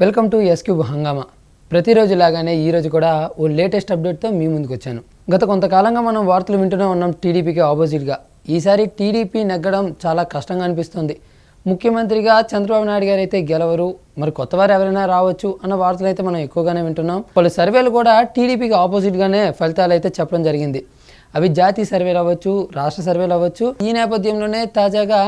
Welcome to S Cube హంగామా. ప్రతిరోజు లాగానే ఈ రోజు కూడా ఓ లేటెస్ట్ అప్డేట్తో మీ ముందుకు వచ్చాను. గత కొంతకాలంగా మనం వార్తలు వింటూనే ఉన్నాం టీడీపీకి ఆపోజిట్గా. ఈసారి టీడీపీ నెగ్గడం చాలా కష్టంగా అనిపిస్తుంది. ముఖ్యమంత్రిగా చంద్రబాబు నాయుడు గారు అయితే గెలవరు మరి కొత్త వారు ఎవరైనా రావచ్చు అన్న వార్తలు అయితే మనం ఎక్కువగానే వింటున్నాం. పలు సర్వేలు కూడా టీడీపీకి ఆపోజిట్గానే ఫలితాలు అయితే చెప్పడం జరిగింది. అవి జాతీయ సర్వేలు అవ్వచ్చు రాష్ట్ర సర్వేలు అవ్వచ్చు ఈ నేపథ్యంలోనే తాజాగా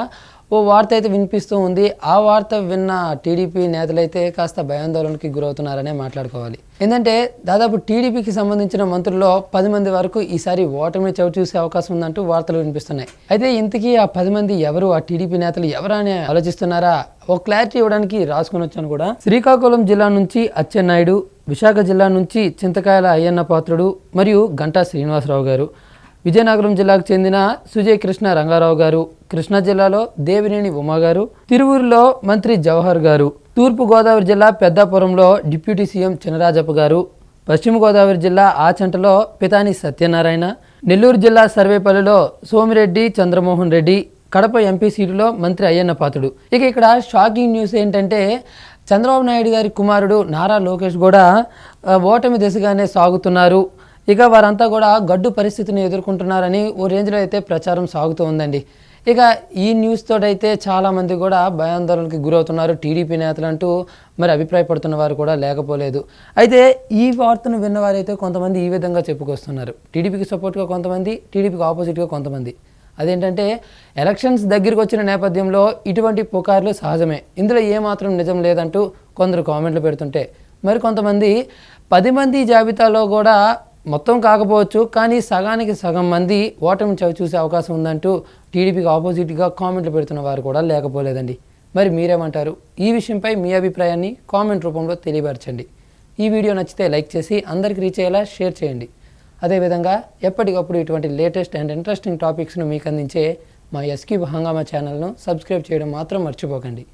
ఓ వార్త అయితే వినిపిస్తూ ఉంది. ఆ వార్త విన్న టీడీపీ నేతలైతే కాస్త భయాందోళనకి గురవుతున్నారనే మాట్లాడుకోవాలి. ఏంటంటే దాదాపు టీడీపీకి సంబంధించిన మంత్రుల్లో పది మంది వరకు ఈసారి ఓటమి చవి చూసే అవకాశం ఉందంటూ వార్తలు వినిపిస్తున్నాయి. అయితే ఇంతకీ ఆ పది మంది ఎవరు? ఆ టీడీపీ నేతలు ఎవరని ఆలోచిస్తున్నారా? ఓ క్లారిటీ ఇవ్వడానికి రాసుకుని వచ్చాను కూడా. శ్రీకాకుళం జిల్లా నుంచి అచ్చెన్నాయుడు విశాఖ జిల్లా నుంచి చింతకాయల అయ్యన్న పాత్రుడు మరియు గంటా శ్రీనివాసరావు గారు. విజయనగరం జిల్లాకు చెందిన సుజయ్ కృష్ణ రంగారావు గారు. కృష్ణా జిల్లాలో దేవినేని ఉమాగారు తిరువురులో తిరువూరులో మంత్రి జవహర్ గారు తూర్పు గోదావరి జిల్లా పెద్దాపురంలో డిప్యూటీ సీఎం చినరాజప్ప గారు పశ్చిమ గోదావరి జిల్లా ఆచంటలో పితాని సత్యనారాయణ నెల్లూరు జిల్లా సర్వేపల్లిలో సోమిరెడ్డి చంద్రమోహన్ రెడ్డి కడప ఎంపీ సీటులో మంత్రి అయ్యన్న పాత్రుడు. ఇక ఇక్కడ షాకింగ్ న్యూస్ ఏంటంటే చంద్రబాబు నాయుడు గారి కుమారుడు నారా లోకేష్ కూడా ఓటమి దిశగానే సాగుతున్నారు. ఇక వారంతా కూడా గడ్డు పరిస్థితిని ఎదుర్కొంటున్నారని ఓ రేంజ్లో అయితే ప్రచారం సాగుతూ ఉందండి. ఇక ఈ న్యూస్ తోటైతే చాలామంది కూడా భయాందోళనకి గురవుతున్నారు. టీడీపీ నేతలు అంటూ మరి అభిప్రాయపడుతున్న వారు కూడా లేకపోలేదు. అయితే ఈ వార్తను విన్నవారైతే కొంతమంది ఈ విధంగా చెప్పుకొస్తున్నారు. టీడీపీకి సపోర్ట్గా కొంతమంది టీడీపీకి ఆపోజిట్గా కొంతమంది. అదేంటంటే ఎలక్షన్స్ దగ్గరికి వచ్చిన నేపథ్యంలో ఇటువంటి పుకార్లు సహజమే. ఇందులో ఏమాత్రం నిజం లేదంటూ కొందరు కామెంట్లు పెడుతుంటే మరి కొంతమంది పది మంది జాబితాలో కూడా మొత్తం కాకపోవచ్చు కానీ సగానికి సగం మంది ఓటమి చవి చూసే అవకాశం ఉందంటూ టీడీపీకి ఆపోజిట్గా కామెంట్లు పెడుతున్న వారు కూడా లేకపోలేదండి. మరి మీరేమంటారు? ఈ విషయంపై మీ అభిప్రాయాన్ని కామెంట్ రూపంలో తెలియపరచండి. ఈ వీడియో నచ్చితే లైక్ చేసి అందరికి రీచ్ అయ్యేలా షేర్ చేయండి. అదేవిధంగా ఎప్పటికప్పుడు ఇటువంటి లేటెస్ట్ అండ్ ఇంట్రెస్టింగ్ టాపిక్స్ను మీకు అందించే మా ఎస్క్యూబ్ హంగామా ఛానల్ను సబ్స్క్రైబ్ చేయడం మాత్రం మర్చిపోకండి.